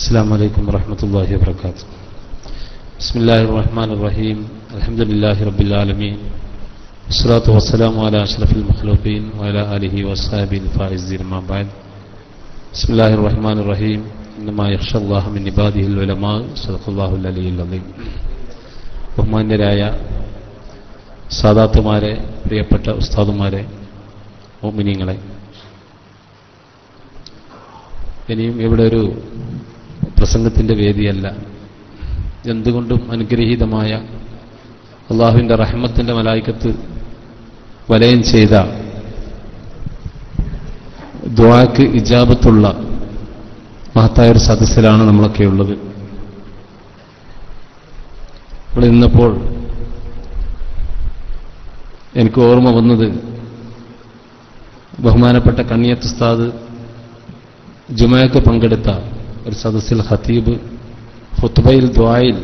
السلام عليكم ورحمة الله وبركاته بسم الله الرحمن الرحيم الحمد لله رب العالمين والصلاة والسلام على أشرف المخلوقين وعلى آله وصحبه الفائزين ما بعد بسم الله الرحمن الرحيم إنما يخشى الله من عباده العلماء صدق الله العلي العظيم ബഹുമാന്യരായ സാദാത്തുമാരെ പ്രിയപ്പെട്ട ഉസ്താദുമാരെ മോമിനിങ്ങളെ ഇനിയും ഇവിടെ ഒരു പ്രസംഗത്തിന്റെ വേദിയല്ല. എന്തുകൊണ്ടും അനുഗ്രഹീതമായ അള്ളാഹുവിന്റെ റഹ്മത്തിന്റെ മലായിക്കത്ത് വലയം ചെയ്ത ദ്വാക്ക് ഇജാബത്തുള്ള മഹത്തായ ഒരു സദസ്സിലാണ് നമ്മളൊക്കെ ഉള്ളത് ഇവിടെ നിന്നപ്പോൾ എനിക്ക് ഓർമ്മ വന്നത് ബഹുമാനപ്പെട്ട കണ്ണിയത്ത് ഉസ്താദ് ജുമയൊക്കെ പങ്കെടുത്ത ഒരു സദസ്സിൽ ഹത്തീബ് ഹുത്തുബയിൽ ദ്വായിൽ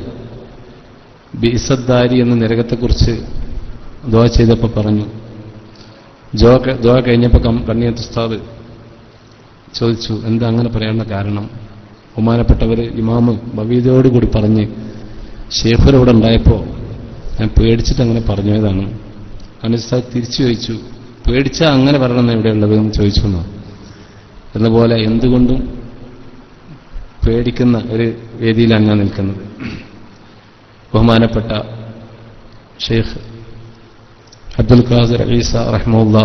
ബിസദ്ദാരി എന്ന നരകത്തെക്കുറിച്ച് ദ്വാ ചെയ്തപ്പോൾ പറഞ്ഞു. ജോ ദ്വാ കഴിഞ്ഞപ്പോൾ കണ്ണിയത്ത് ഉസ്താദ് ചോദിച്ചു എന്താ അങ്ങനെ പറയാനുള്ള കാരണം? ബഹുമാനപ്പെട്ടവർ ഇമാമ് ബവീദയോടുകൂടി പറഞ്ഞ് ഷേഖുരവിടെ ഉണ്ടായപ്പോൾ ഞാൻ പേടിച്ചിട്ട് അങ്ങനെ പറഞ്ഞതാണ് അനുസ്ഥാ തിരിച്ചു ചോദിച്ചു പേടിച്ചാൽ അങ്ങനെ പറയണം എവിടെയുള്ളത് എന്ന് ചോദിച്ചു എന്നതുപോലെ എന്തുകൊണ്ടും പേടിക്കുന്ന ഒരു വേദിയിലാണ് ഞാൻ നിൽക്കുന്നത്. ബഹുമാനപ്പെട്ട ഷെയ്ഖ് അബ്ദുൽ ഖാസിർ ഈസ റഹ്മുല്ല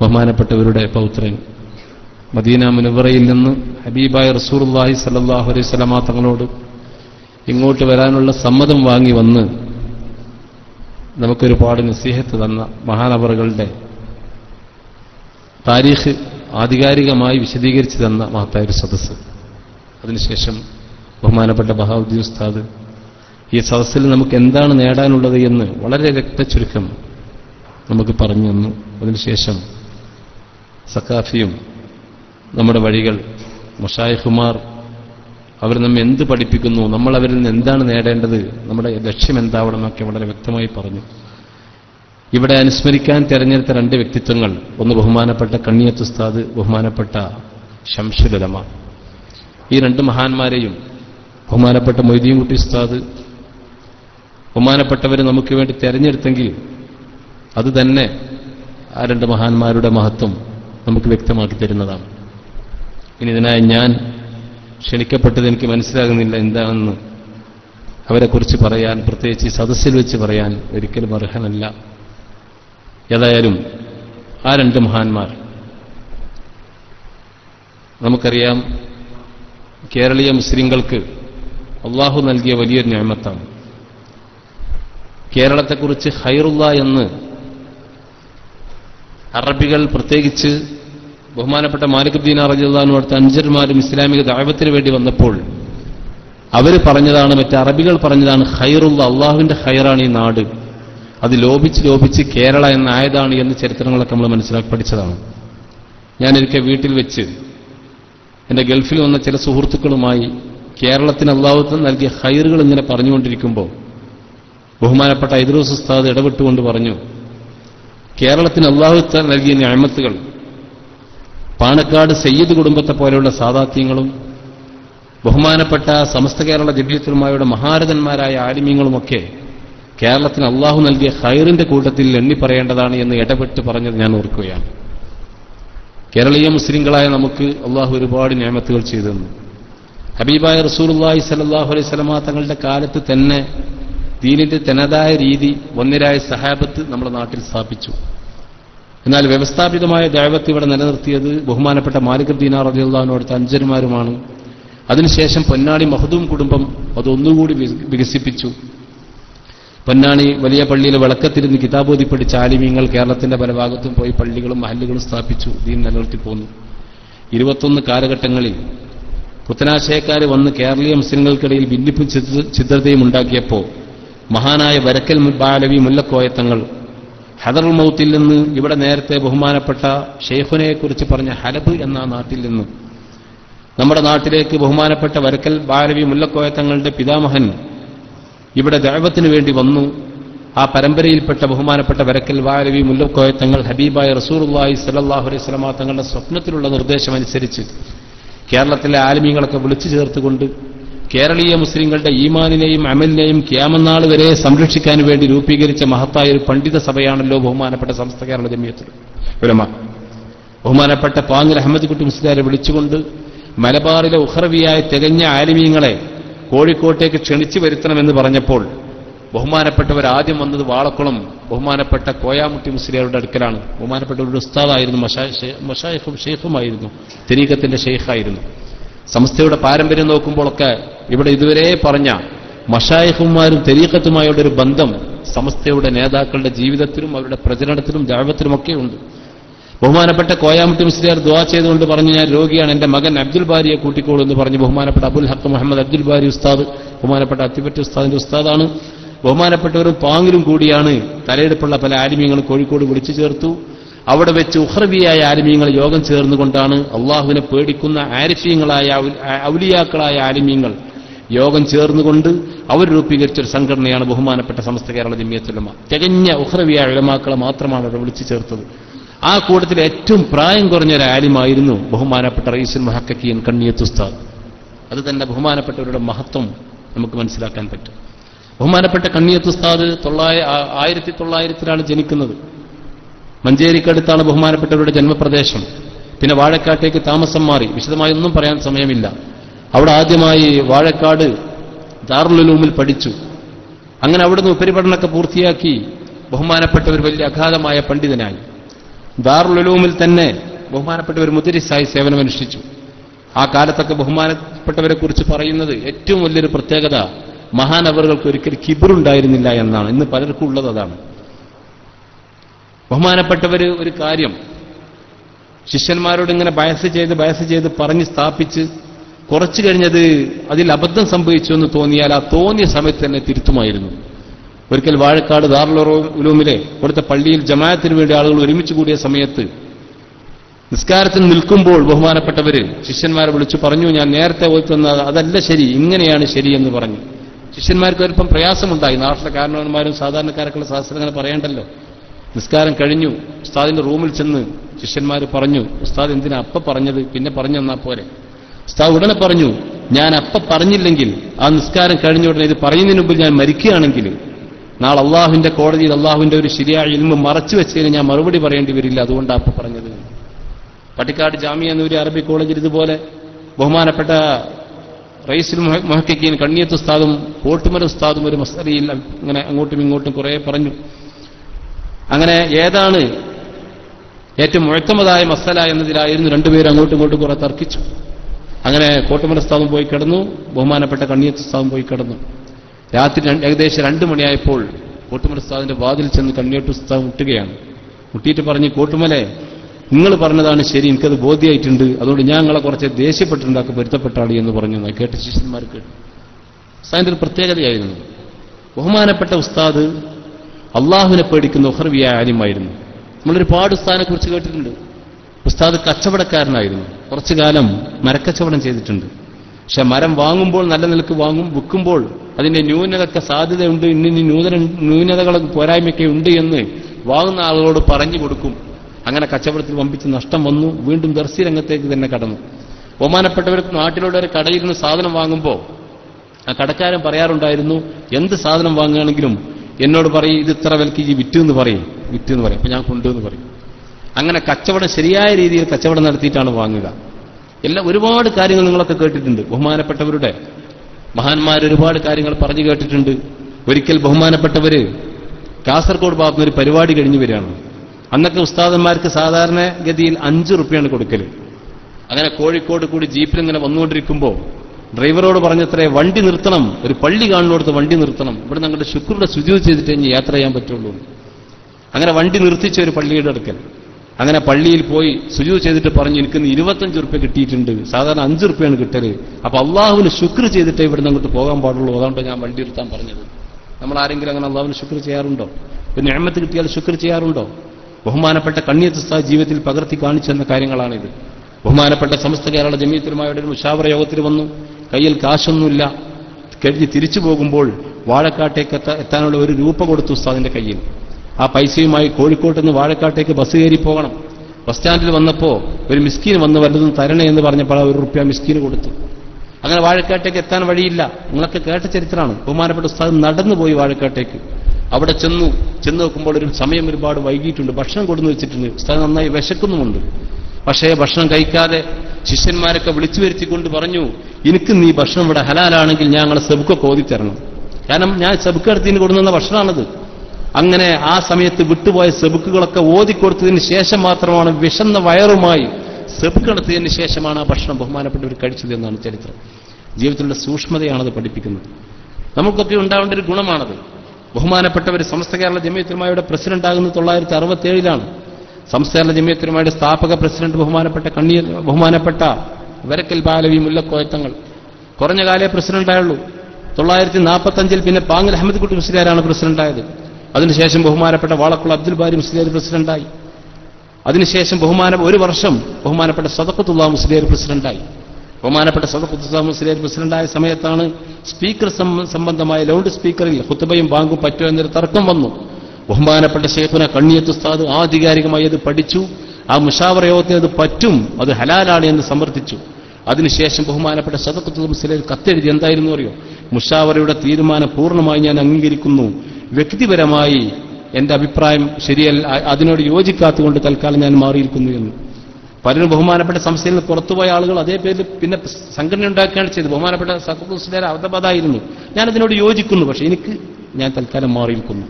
ബഹുമാനപ്പെട്ടവരുടെ പൗത്രൻ. മദീന മുനവറയിൽ നിന്ന് ഹബീബായ റസൂർല്ലാഹി സല്ലാഹു അലൈഹി സ്വലമാ തങ്ങളോട് ഇങ്ങോട്ട് വരാനുള്ള സമ്മതം വാങ്ങി വന്ന് നമുക്കൊരുപാട് നസീഹത്ത് തന്ന മഹാനവറുകളുടെ താരീഖ് ആധികാരികമായി വിശദീകരിച്ചു തന്ന മഹത്തായ ഒരു സദസ്സ്. അതിനുശേഷം ബഹുമാനപ്പെട്ട ബഹാവുദ്ദീൻ ഉസ്താദ് ഈ സദസ്സിൽ നമുക്ക് എന്താണ് നേടാനുള്ളത് എന്ന് വളരെ രക്തചുരുക്കം നമുക്ക് പറഞ്ഞു തന്നു. അതിനുശേഷം സക്കാഫിയും നമ്മുടെ വഴികൾ മുഷായിഖുമാർ അവർ നമ്മെ എന്ത് പഠിപ്പിക്കുന്നു നമ്മൾ അവരിൽ നിന്ന് എന്താണ് നേടേണ്ടത് നമ്മുടെ ലക്ഷ്യം എന്താവണം എന്നൊക്കെ വളരെ വ്യക്തമായി പറഞ്ഞു. ഇവിടെ അനുസ്മരിക്കാൻ തെരഞ്ഞെടുത്ത രണ്ട് വ്യക്തിത്വങ്ങൾ. ഒന്ന് ബഹുമാനപ്പെട്ട കണ്ണിയത്ത് ഉസ്താദ് ബഹുമാനപ്പെട്ട ശംഷുലമ ഈ രണ്ട് മഹാന്മാരെയും ബഹുമാനപ്പെട്ട മൊയ്തീൻകുട്ടി ഉസ്താദ് ബഹുമാനപ്പെട്ടവർ നമുക്ക് വേണ്ടി തെരഞ്ഞെടുത്തെങ്കിൽ അത് തന്നെ ആ രണ്ട് മഹാന്മാരുടെ മഹത്വം നമുക്ക് വ്യക്തമാക്കി തരുന്നതാണ്. ഇനി ഇതിനായി ഞാൻ ക്ഷണിക്കപ്പെട്ടത് എനിക്ക് മനസ്സിലാകുന്നില്ല എന്താണെന്ന് അവരെക്കുറിച്ച് പറയാൻ പ്രത്യേകിച്ച് സദസ്സിൽ വെച്ച് പറയാൻ ഒരിക്കലും അർഹനല്ല. ഏതായാലും ആ രണ്ട് മഹാന്മാർ. നമുക്കറിയാം കേരളീയ മുസ്ലിങ്ങൾക്ക് അള്ളാഹു നൽകിയ വലിയൊരു ഞാമത്താണ്. കേരളത്തെക്കുറിച്ച് ഹൈറുള്ള എന്ന് അറബികൾ പ്രത്യേകിച്ച് ബഹുമാനപ്പെട്ട മാലിക്കുദ്ദീൻ അറജുല്ലാനും അടുത്ത അഞ്ചന്മാരും ഇസ്ലാമിക ദാപത്തിന് വേണ്ടി വന്നപ്പോൾ അവർ പറഞ്ഞതാണ് മറ്റ് അറബികൾ പറഞ്ഞതാണ് ഹൈറുള്ള അള്ളാഹുവിന്റെ ഹൈറാണ് ഈ നാട്. അത് ലോപിച്ച് ലോപിച്ച് കേരള എന്നായതാണ് എന്ന് ചരിത്രങ്ങളൊക്കെ നമ്മൾ മനസ്സിലാക്കി പഠിച്ചതാണ്. ഞാനൊരിക്കൽ വീട്ടിൽ വെച്ച് എന്റെ ഗൾഫിൽ വന്ന ചില സുഹൃത്തുക്കളുമായി കേരളത്തിന് അള്ളാഹുത്വം നൽകിയ ഹൈറുകൾ ഇങ്ങനെ പറഞ്ഞുകൊണ്ടിരിക്കുമ്പോൾ ബഹുമാനപ്പെട്ട ഐദ്രോസ് ഉസ്താദ് ഇടപെട്ടുകൊണ്ട് പറഞ്ഞു കേരളത്തിന് അള്ളാഹുത്വം നൽകിയ ഞാമത്തുകൾ പാണക്കാട് സയ്യിദ് കുടുംബത്തെ പോലെയുള്ള സാദാത്യങ്ങളും ബഹുമാനപ്പെട്ട സമസ്ത കേരള ജബിയത്തുമായുടെ മഹാരഥന്മാരായ ആലിമ്യങ്ങളുമൊക്കെ കേരളത്തിന് അള്ളാഹു നൽകിയ ഹൈറിന്റെ കൂട്ടത്തിൽ എണ്ണി പറയേണ്ടതാണ് എന്ന് ഇടപെട്ട് പറഞ്ഞത് ഞാൻ ഓർക്കുകയാണ്. കേരളീയ മുസ്ലിങ്ങളായ നമുക്ക് അള്ളാഹു ഒരുപാട് ഞാമത്തുകൾ ചെയ്തു തന്നു. ഹബീബായ റസൂർല്ലാഹി സലാഹു അലൈഹി സ്വലമാ തങ്ങളുടെ കാലത്ത് തന്നെ ദീനിന്റെ തനതായ രീതി ഒന്നിരായ സഹാബത്ത് നമ്മുടെ നാട്ടിൽ സ്ഥാപിച്ചു. എന്നാൽ വ്യവസ്ഥാപിതമായ ദൈവത്ത് ഇവിടെ നിലനിർത്തിയത് ബഹുമാനപ്പെട്ട മാലിക് ദീനാർ റബിയുള്ളഹാനോടുത്ത അഞ്ചന്മാരുമാണ്. അതിനുശേഷം പൊന്നാടി മഹദൂം കുടുംബം അതൊന്നുകൂടി വികസിപ്പിച്ചു. പൊന്നാണി വലിയ പള്ളിയിൽ വിളക്കത്തിരുന്ന് കിതാബോധി പഠിച്ച ആലിമീങ്ങൾ കേരളത്തിന്റെ പല ഭാഗത്തും പോയി പള്ളികളും മഹല്ലുകളും സ്ഥാപിച്ചു ദീൻ നിലനിർത്തി പോന്നു. ഇരുപത്തൊന്ന് കാലഘട്ടങ്ങളിൽ പുത്തനാശയക്കാർ വന്ന് കേരളീയ മുസ്ലിങ്ങൾക്കിടയിൽ ഭിന്നിപ്പും ചിത്രതയും ഉണ്ടാക്കിയപ്പോൾ മഹാനായ വരക്കൽ ബാലവി മുല്ലക്കോയത്തങ്ങൾ ഹദറുൽ മൗത്തിൽ നിന്ന് ഇവിടെ നേരത്തെ ബഹുമാനപ്പെട്ട ഷെയ്ഖുനെക്കുറിച്ച് പറഞ്ഞ ഹലബ് എന്ന നാട്ടിൽ നിന്ന് നമ്മുടെ നാട്ടിലേക്ക് ബഹുമാനപ്പെട്ട വരക്കൽ ബാലവി മുല്ലക്കോയത്തങ്ങളുടെ പിതാമഹൻ ഇവിടെ ദൈവത്തിന് വേണ്ടി വന്നു. ആ പരമ്പരയിൽപ്പെട്ട ബഹുമാനപ്പെട്ട വരക്കൽ വാലവി മുല്ലക്കോയത്തങ്ങൾ ഹബീബായ റസൂറുല്ലാഹി സലല്ലാഹു അലൈഹി സ്വലമാ തങ്ങളുടെ സ്വപ്നത്തിലുള്ള നിർദ്ദേശം അനുസരിച്ച് കേരളത്തിലെ ആലിമീങ്ങളൊക്കെ വിളിച്ചു ചേർത്തുകൊണ്ട് കേരളീയ മുസ്ലിങ്ങളുടെ ഈമാനിനെയും അമലിനെയും ക്യാമനാൾ വരെ സംരക്ഷിക്കാൻ വേണ്ടി രൂപീകരിച്ച മഹത്തായ ഒരു പണ്ഡിത സഭയാണല്ലോ ബഹുമാനപ്പെട്ട സംസ്ഥ കേരള ജമിയത്തിൽ ഉലമ. ബഹുമാനപ്പെട്ട പാങ്ങിൽ അഹമ്മദ് കുട്ടി മുസ്ലിയാരെ വിളിച്ചുകൊണ്ട് മലബാറിലെ ഉഹർവിയായ തികഞ്ഞ ആലിമീങ്ങളെ കോഴിക്കോട്ടേക്ക് ക്ഷണിച്ചു വരുത്തണമെന്ന് പറഞ്ഞപ്പോൾ ബഹുമാനപ്പെട്ടവർ ആദ്യം വന്നത് വാളക്കുളം ബഹുമാനപ്പെട്ട കോയാമുട്ടി മുസ്ലിയാരുടെ അടുക്കലാണ്. ബഹുമാനപ്പെട്ട ഒരു ഉസ്താദായിരുന്നു മഷായിഫും ഷെയ്ഫുമായിരുന്നു തെരീക്കത്തിന്റെ ഷെയ്ഖായിരുന്നു. സംസ്ഥയുടെ പാരമ്പര്യം നോക്കുമ്പോഴൊക്കെ ഇവിടെ ഇതുവരെ പറഞ്ഞ മഷായിഫുമാരും തെരീക്കത്തുമായുള്ള ഒരു ബന്ധം സംസ്ഥയുടെ നേതാക്കളുടെ ജീവിതത്തിലും അവരുടെ പ്രചരണത്തിലും ദാവത്തിലുമൊക്കെ ഉണ്ട് ബഹുമാനപ്പെട്ട കോയാമുട്ടി മുസ്ലിയാർ ദുവാ ചെയ്തുകൊണ്ട് പറഞ്ഞു ഞാൻ രോഗിയാണ്. എന്റെ മകൻ അബ്ദുൽ ബാരിയെ കൂട്ടിക്കോളൂ എന്ന് പറഞ്ഞു ബഹുമാനപ്പെട്ട അബുൽ ഹക്ക് മുഹമ്മദ് അബ്ദുൽ ബാരി ഉസ്താദ് ബഹുമാനപ്പെട്ട അത്തിപ്പറ്റ ഉസ്താദിന്റെ ഉസ്താദാണ്. ബഹുമാനപ്പെട്ടവരും പാങ്ങിലും കൂടിയാണ് തലയെടുപ്പുള്ള പല ആലിമ്യങ്ങളും കോഴിക്കോട് വിളിച്ചു ചേർത്തു. അവിടെ വെച്ച് ഉഹ്രബിയായ ആലിമ്യങ്ങൾ യോഗം ചേർന്നുകൊണ്ടാണ് അള്ളാഹുവിനെ പേടിക്കുന്ന ആരിഫ്യങ്ങളായ ഔലിയാക്കളായ ആലിമ്യങ്ങൾ യോഗം ചേർന്നുകൊണ്ട് അവർ രൂപീകരിച്ച ഒരു സംഘടനയാണ് ബഹുമാനപ്പെട്ട സമസ്ത കേരള ജമിയത്തുലമ തികഞ്ഞ ഉഹ്രവിയായ ഇളമാക്കളെ മാത്രമാണ് അവിടെ വിളിച്ചു ചേർത്തത്. ആ കൂട്ടത്തിൽ ഏറ്റവും പ്രായം കുറഞ്ഞ ഒരു ആലിമായിരുന്നു ബഹുമാനപ്പെട്ട റയീസുൽ മഹക്കീൻ കണ്ണിയത്ത് ഉസ്താദ്. അത് തന്നെ ബഹുമാനപ്പെട്ടവരുടെ മഹത്വം നമുക്ക് മനസ്സിലാക്കാൻ പറ്റും. ബഹുമാനപ്പെട്ട കണ്ണിയത്ത് ഉസ്താദ് തൊള്ളായ ആയിരത്തി തൊള്ളായിരത്തിലാണ് ജനിക്കുന്നത്. മഞ്ചേരിക്കടുത്താണ് ബഹുമാനപ്പെട്ടവരുടെ ജന്മപ്രദേശം. പിന്നെ വാഴക്കാട്ടേക്ക് താമസം മാറി. വിശദമായി ഒന്നും പറയാൻ സമയമില്ല. അവിടെ ആദ്യമായി വാഴക്കാട് ദാറുലുലൂമിൽ പഠിച്ചു. അങ്ങനെ അവിടുന്ന് ഉപരിപഠനമൊക്കെ പൂർത്തിയാക്കി ബഹുമാനപ്പെട്ട ഒരു വലിയ അഗാധമായ പണ്ഡിതനായി. ദാറുലുലൂമിൽ തന്നെ ബഹുമാനപ്പെട്ട ഒരു മുതിരിസായി സേവനമനുഷ്ഠിച്ചു. ആ കാലത്തൊക്കെ ബഹുമാനപ്പെട്ടവരെ കുറിച്ച് പറയുന്നത് ഏറ്റവും വലിയൊരു പ്രത്യേകത മഹാനവറുകൾക്ക് ഒരിക്കൽ കിബിറുണ്ടായിരുന്നില്ല എന്നാണ്. ഇന്ന് പലർക്കും ഉള്ളത് അതാണ്. ബഹുമാനപ്പെട്ടവർ ഒരു കാര്യം ശിഷ്യന്മാരോട് ഇങ്ങനെ ബയസ് ചെയ്ത് ബയസ് ചെയ്ത് പറഞ്ഞ് സ്ഥാപിച്ച് കുറച്ചു കഴിഞ്ഞത് അതിൽ അബദ്ധം സംഭവിച്ചു എന്ന് തോന്നിയാൽ ആ തോന്നിയ സമയത്ത് തന്നെ തിരുത്തുമായിരുന്നു. ഒരിക്കൽ വാഴക്കാട് ദാറുലോ ഉലൂമിലെ ഇവിടുത്തെ പള്ളിയിൽ ജമാഅത്തിന് വേണ്ടി ആളുകൾ ഒരുമിച്ച് കൂടിയ സമയത്ത് നിസ്കാരത്തിന് നിൽക്കുമ്പോൾ ബഹുമാനപ്പെട്ടവര് ശിഷ്യന്മാരെ വിളിച്ചു പറഞ്ഞു ഞാൻ നേരത്തെ ഓത്തുന്ന അതല്ല ശരി ഇങ്ങനെയാണ് ശരി എന്ന് പറഞ്ഞു. ശിഷ്യന്മാർക്ക് ഒരൽപ്പം പ്രയാസമുണ്ടായി. നാട്ടിലെ കാരണവന്മാരും സാധാരണക്കാരൊക്കെയുള്ള ശാസ്ത്രങ്ങളെ പറയണ്ടല്ലോ. നിസ്കാരം കഴിഞ്ഞു. ഉസ്താദിന്റെ റൂമിൽ ചെന്ന് ശിഷ്യന്മാർ പറഞ്ഞു ഉസ്താദ് എന്തിനാ അപ്പ പറഞ്ഞത്? പിന്നെ പറഞ്ഞു തന്നാ പോരെ. ഉസ്താദ് ഉടനെ പറഞ്ഞു ഞാൻ അപ്പ പറഞ്ഞില്ലെങ്കിൽ ആ നിസ്കാരം കഴിഞ്ഞ ഉടനെ ഇത് പറയുന്നതിന് മുമ്പ് ഞാൻ മരിക്കുകയാണെങ്കിൽ നാളെ അള്ളാഹുവിന്റെ കോടതിയിൽ അള്ളാഹുവിന്റെ ഒരു ശരിയായ ഇൽമ മറച്ചു വെച്ചതിന് ഞാൻ മറുപടി പറയേണ്ടി വരില്ല. അതുകൊണ്ടാണ് അപ്പ പറഞ്ഞത്. പട്ടിക്കാട് ജാമിയ എന്നൊരു അറബി കോളേജിൽ ഇതുപോലെ ബഹുമാനപ്പെട്ട റൈസുൽ മൊഹക്കീൻ കണ്ണിയത്ത് ഉസ്താദും പോട്ടുമര ഉസ്താദും ഒരു മസ്തറിയിൽ ഇങ്ങനെ അങ്ങോട്ടും ഇങ്ങോട്ടും കുറെ പറഞ്ഞു. അങ്ങനെ ഏതാണ് ഏറ്റവും മുഴക്കമതായ മസല എന്നതിലായിരുന്നു രണ്ടുപേരും അങ്ങോട്ടും ഇങ്ങോട്ടും കുറെ തർക്കിച്ചു. അങ്ങനെ കോട്ടുമല ഉസ്താദും പോയി കിടന്നു ബഹുമാനപ്പെട്ട കണ്ണിയത്ത് ഉസ്താദും പോയി കിടന്നു. രാത്രി ഏകദേശം രണ്ടു മണിയായപ്പോൾ കോട്ടുമല ഉസ്താദിന്റെ വാതിൽ ചെന്ന് കണ്ണീട്ട് ഉസ്താദ് മുട്ടുകയാണ്. മുട്ടിയിട്ട് പറഞ്ഞ് കോട്ടുമലെ നിങ്ങൾ പറഞ്ഞതാണ് ശരി എനിക്കത് ബോധ്യമായിട്ടുണ്ട് അതുകൊണ്ട് ഞാൻ നിങ്ങളെ കുറച്ച് ദേഷ്യപ്പെട്ടിട്ടുണ്ടാക്കി പൊരുത്തപ്പെട്ടാളി എന്ന് പറഞ്ഞു. കേട്ട ശിഷ്യന്മാർ കേട്ടു. ഉസ്താദിന്റെ ഒരു പ്രത്യേകതയായിരുന്നു. ബഹുമാനപ്പെട്ട ഉസ്താദ് അള്ളാഹുവിനെ പേടിക്കുന്ന ഉഹർവിയായ ആലിമായിരുന്നു. നമ്മളൊരുപാട് ഉസ്താദിനെ കുറിച്ച് കേട്ടിട്ടുണ്ട്. ഉസ്താദ് കച്ചവടക്കാരനായിരുന്നു. കുറച്ചു കാലം മരക്കച്ചവടം ചെയ്തിട്ടുണ്ട്. പക്ഷെ മരം വാങ്ങുമ്പോൾ നല്ല നിലയ്ക്ക് വാങ്ങും വിൽക്കുമ്പോൾ അതിന്റെ ന്യൂനതയൊക്കെ സാധ്യതയുണ്ട് ഇന്നിനി നൂതന ന്യൂനതകളും പോരായ്മയൊക്കെ ഉണ്ട് എന്ന് വാങ്ങുന്ന ആളുകളോട് പറഞ്ഞു കൊടുക്കും. അങ്ങനെ കച്ചവടത്തിൽ വമ്പിച്ച് നഷ്ടം വന്നു വീണ്ടും ദർശി രംഗത്തേക്ക് തന്നെ കടന്നു. ബഹുമാനപ്പെട്ടവർ നാട്ടിലുള്ള ഒരു കടയിൽ നിന്ന് സാധനം വാങ്ങുമ്പോൾ ആ കടക്കാരൻ പറയാറുണ്ടായിരുന്നു എന്ത് സാധനം വാങ്ങുകയാണെങ്കിലും എന്നോട് പറയും ഇത് ഇത്ര വിലക്ക് ഈ വിറ്റു എന്ന് പറയും വിറ്റു എന്ന് പറയും അപ്പൊ ഞാൻ കൊണ്ടുവന്ന് പറയും. അങ്ങനെ കച്ചവടം ശരിയായ രീതിയിൽ കച്ചവടം നടത്തിയിട്ടാണ് വാങ്ങുക. എല്ലാം ഒരുപാട് കാര്യങ്ങൾ നിങ്ങളൊക്കെ കേട്ടിട്ടുണ്ട്. ബഹുമാനപ്പെട്ടവരുടെ മഹാന്മാർ ഒരുപാട് കാര്യങ്ങൾ പറഞ്ഞു കേട്ടിട്ടുണ്ട്. ഒരിക്കൽ ബഹുമാനപ്പെട്ടവര് കാസർഗോഡ് ഭാഗത്തുനിന്ന് ഒരു പരിപാടി കഴിഞ്ഞു വരികയാണ്. അന്നൊക്കെ ഉസ്താദന്മാർക്ക് സാധാരണ ഗതിയിൽ അഞ്ച് റുപ്യാണ് കൊടുക്കൽ. അങ്ങനെ കോഴിക്കോട് കൂടി ജീപ്പിൽ ഇങ്ങനെ വന്നുകൊണ്ടിരിക്കുമ്പോൾ ഡ്രൈവറോട് പറഞ്ഞത്രേ വണ്ടി നിർത്തണം. ഒരു പള്ളി കാണുന്നിടത്ത് വണ്ടി നിർത്തണം. ഇവിടെ ഞങ്ങളുടെ ശുക്രുടെ ശുചി ചെയ്തിട്ട് ഇനി യാത്ര ചെയ്യാൻ പറ്റുള്ളൂ. അങ്ങനെ വണ്ടി നിർത്തിച്ച ഒരു പള്ളിയുടെ അടുക്കൽ. അങ്ങനെ പള്ളിയിൽ പോയി സുജു ചെയ്തിട്ട് പറഞ്ഞു എനിക്ക് ഇരുപത്തഞ്ച് റുപ്യ കിട്ടിയിട്ടുണ്ട്. സാധാരണ അഞ്ച് റുപ്യാണ് കിട്ടൽ. അപ്പൊ അള്ളാഹുവിന് ശുക്ർ ചെയ്തിട്ടേ ഇവിടുന്ന് അങ്ങോട്ട് പോകാൻ പാടുള്ളൂ. അതുകൊണ്ട് ഞാൻ വണ്ടി നിർത്താൻ പറഞ്ഞത്. നമ്മൾ ആരെങ്കിലും അങ്ങനെ അള്ളാഹുവിന് ശുക്ർ ചെയ്യാറുണ്ടോ? ഒരു ഞാമത്ത് കിട്ടിയാൽ ശുക്ർ ചെയ്യാറുണ്ടോ? ബഹുമാനപ്പെട്ട കണ്ണിയത്ത് ഉസ്താദ് ജീവിതത്തിൽ പകർത്തി കാണിച്ചെന്ന കാര്യങ്ങളാണിത്. ബഹുമാനപ്പെട്ട സമസ്ത കേരള ജമീയത്തിലുമായുടെ ഒരു മുഷാവറ യോഗത്തിൽ വന്നു. കയ്യിൽ കാശൊന്നുമില്ല. കഴിഞ്ഞ് തിരിച്ചു പോകുമ്പോൾ വാഴക്കാട്ടേക്ക് എത്താനുള്ള ഒരു രൂപ കൊടുത്തു ഉസ്താദിന്റെ കയ്യിൽ. ആ പൈസയുമായി കോഴിക്കോട്ട് നിന്ന് വാഴക്കാട്ടേക്ക് ബസ് കയറി പോകണം. ബസ് സ്റ്റാൻഡിൽ വന്നപ്പോ ഒരു മിസ്കീൻ വന്ന് വല്ലതും തരണേ എന്ന് പറഞ്ഞപ്പോൾ ഒരു റുപ്യ മിസ്കീന് കൊടുത്തു. അങ്ങനെ വാഴക്കാട്ടേക്ക് എത്താൻ വഴിയില്ല. നിങ്ങളൊക്കെ കേട്ട ചരിത്രമാണ്. ബഹുമാനപ്പെട്ട സ്ഥലം നടന്നു പോയി വാഴക്കാട്ടേക്ക്. അവിടെ ചെന്നു. ചെന്ന് നോക്കുമ്പോൾ ഒരു സമയം ഒരുപാട് വൈകിയിട്ടുണ്ട്. ഭക്ഷണം കൊടുന്നു വെച്ചിട്ടുണ്ട്. സ്ഥലം നന്നായി വിശക്കുന്നുമുണ്ട്. പക്ഷേ ഭക്ഷണം കഴിക്കാതെ ശിഷ്യന്മാരൊക്കെ വിളിച്ചു വരുത്തിക്കൊണ്ട് പറഞ്ഞു എനിക്ക് നീ ഭക്ഷണം ഇവിടെ ഹലാലാണെങ്കിൽ ഞാൻ ഞങ്ങളെ സെബുക്കൊക്കെ ഓതിത്തരണം. കാരണം ഞാൻ സെബുക്കടുത്തിന് കൊടുക്കുന്ന ഭക്ഷണമാണത്. അങ്ങനെ ആ സമയത്ത് വിട്ടുപോയ സെബുക്കുകളൊക്കെ ഓതിക്കൊടുത്തതിന് ശേഷം മാത്രമാണ് വിശന്ന വയറുമായി സെബുക്കെടുത്തതിന് ശേഷമാണ് ആ ഭക്ഷണം ബഹുമാനപ്പെട്ടവർ കഴിച്ചത് എന്നാണ് ചരിത്രം. ജീവിതത്തിലുള്ള സൂക്ഷ്മതയാണത് പഠിപ്പിക്കുന്നത്. നമുക്കൊക്കെ ഉണ്ടാവേണ്ട ഒരു ഗുണമാണത്. ബഹുമാനപ്പെട്ടവർ സമസ്ത കേരള ജമിയത്തുമായുടെ പ്രസിഡന്റ് ആകുന്നത് തൊള്ളായിരത്തി അറുപത്തി ഏഴിലാണ് സമസ്ത കേരള ജമിയത്തുമായുടെ സ്ഥാപക പ്രസിഡന്റ് ബഹുമാനപ്പെട്ട കണ്ണിയ ബഹുമാനപ്പെട്ട വരക്കൽ ബാലവി മുല്ലക്കോയത്തങ്ങൾ. കുറഞ്ഞ കാലേ പ്രസിഡന്റായുള്ളൂ. തൊള്ളായിരത്തി നാൽപ്പത്തഞ്ചിൽ പിന്നെ പാങ്ങൽ അഹമ്മദ് കുട്ടി മുസ്ലിയാരാണ് പ്രസിഡന്റായത്. അതിനുശേഷം ബഹുമാനപ്പെട്ട വാളക്കുള്ള അബ്ദുൽ ബാരി മുസ്ലിയർ പ്രസിഡന്റായി. അതിനുശേഷം ബഹുമാന ഒരു വർഷം ബഹുമാനപ്പെട്ട സദക്കത്തുള്ള മുസ്ലിയർ പ്രസിഡന്റായി. ബഹുമാനപ്പെട്ട സദക്കത്തുള്ള മുസ്ലിയർ പ്രസിഡന്റായ സമയത്താണ് സ്പീക്കർ സംബന്ധമായ ലൗഡ് സ്പീക്കറിൽ ഹുത്തബയും ബാങ്കും പറ്റോ എന്നൊരു തർക്കം വന്നു. ബഹുമാനപ്പെട്ട ഷേഖുന കണ്ണിയത്ത് ഉസ്താദ് ആധികാരികമായി അത് പഠിച്ചു. ആ മുഷാവറയോഗത്തിന് അത് പറ്റും അത് ഹലാലാണ് എന്ന് സമർത്ഥിച്ചു. അതിനുശേഷം ബഹുമാനപ്പെട്ട സദക്കത്തുൽ മുസ്ലിം കത്തെഴുതി എന്തായിരുന്നു അറിയോ? മുഷാവറയുടെ തീരുമാനം പൂർണമായി ഞാൻ അംഗീകരിക്കുന്നു. വ്യക്തിപരമായി എന്റെ അഭിപ്രായം ശരിയല്ല. അതിനോട് യോജിക്കാത്തുകൊണ്ട് തൽക്കാലം ഞാൻ മാറിയിരിക്കുന്നു എന്ന്. പലരും ബഹുമാനപ്പെട്ട സംസ്ഥയിൽ നിന്ന് പുറത്തുപോയ ആളുകൾ അതേ പേരിൽ പിന്നെ സംഘടന ഉണ്ടാക്കുകയാണ് ചെയ്തത്. ബഹുമാനപ്പെട്ട സദക്കത്തുൽ മുസ്ലിം അവതബാദായിരുന്നു ഞാൻ അതിനോട് യോജിക്കുന്നു പക്ഷെ എനിക്ക് ഞാൻ തൽക്കാലം മാറിയിരിക്കുന്നു.